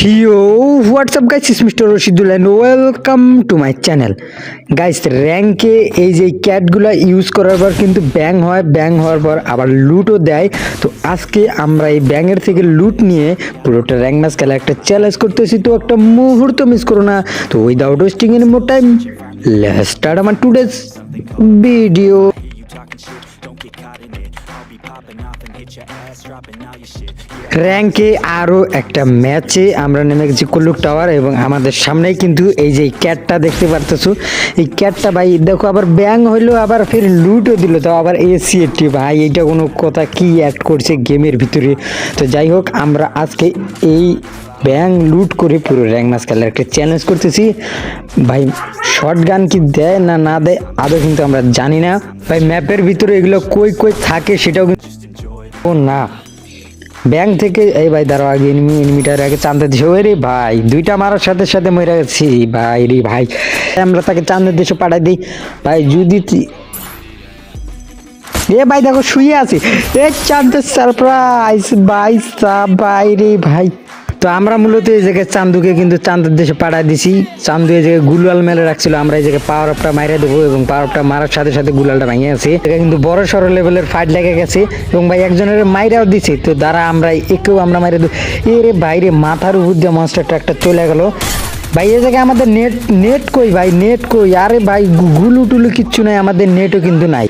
হিও what's up guys is mister Rashidul and welcome to my channel guys র্যাঙ্কে এই যে ক্যাটগুলো use করার পর কিন্তু ব্যাং হয় ব্যাং হওয়ার পর আবার লুটও দেয়। তো আজকে আমরা এই ব্যাঙের থেকে লুট নিয়ে পুরোটা র্যাঙ্ক ম্যাচ খেলা একটা চ্যালেঞ্জ করতেছি। তো একটা মুহূর্ত মিস করো না। তো without wasting any more time let's start আমার টুডেজ ভিডিও র্যাঙ্কে আরও একটা ম্যাচে আমরা নেমে গেছি কুল্লুক টাওয়ার এবং আমাদের সামনেই কিন্তু এই যে ক্যাটটা দেখতে পারতেছো, এই ক্যাটটা ভাই, দেখো আবার ব্যাং হইল, আবার ফের লুটও দিল তো আবার এসি একটি ভাই, এইটা কোনো কথা কি অ্যাড করছে গেমের ভিতরে? তো যাই হোক, আমরা আজকে এই ব্যাং লুট করে পুরো র্যাঙ্ক ম্যাচ খেলার একটা চ্যালেঞ্জ করতেছি। ভাই শর্ট গান কি দেয় না না দেয়, আদৌ কিন্তু আমরা জানি না। ভাই ম্যাপের ভিতরে এগুলো কই কই থাকে সেটাও কিন্তু না। ব্যাংক থেকে, এই ভাই, দাঁড়াও আগে এনিমি এনিমিটার আগে চান্দের দেশে ওই রে ভাই, দুইটা মারার সাথে সাথে মরে গেছি। ভাই রে ভাই, আমরা তাকে চান্দের দেশে পাঠাই দিই। ভাই, যদি এ ভাই, দেখো, শুয়ে আছি। এ চান্দের সারপ্রাইজ ভাই সাব ভাই রে ভাই। তো আমরা মূলত এই জায়গায় চান্দুকে কিন্তু চান্দের দেশে পাঠাই দিছি। চান্দু এই জায়গায় গুলাল মেলে রাখছিল, আমরা এই জায়গায় পাওয়ার আপটা মাইরে দেবো এবং পাওয়ার আপটা মারার সাথে সাথে গুলালটা ভেঙে আছে। এটা কিন্তু বড় সড়ো লেভেলের ফাইট লেগে গেছে এবং ভাই একজনের মাইরাও দিছে। তো দ্বারা আমরা একেও আমরা মাইরে দেবো। এ রে বাইরে মাথার উপর দিয়ে মনস্টারটা একটা চলে গেল। ভাই, এই জায়গায় আমাদের নেট নেট কই ভাই? নেট কই? আরে ভাই গুলু টুলু কিচ্ছু নাই, আমাদের নেটও কিন্তু নাই।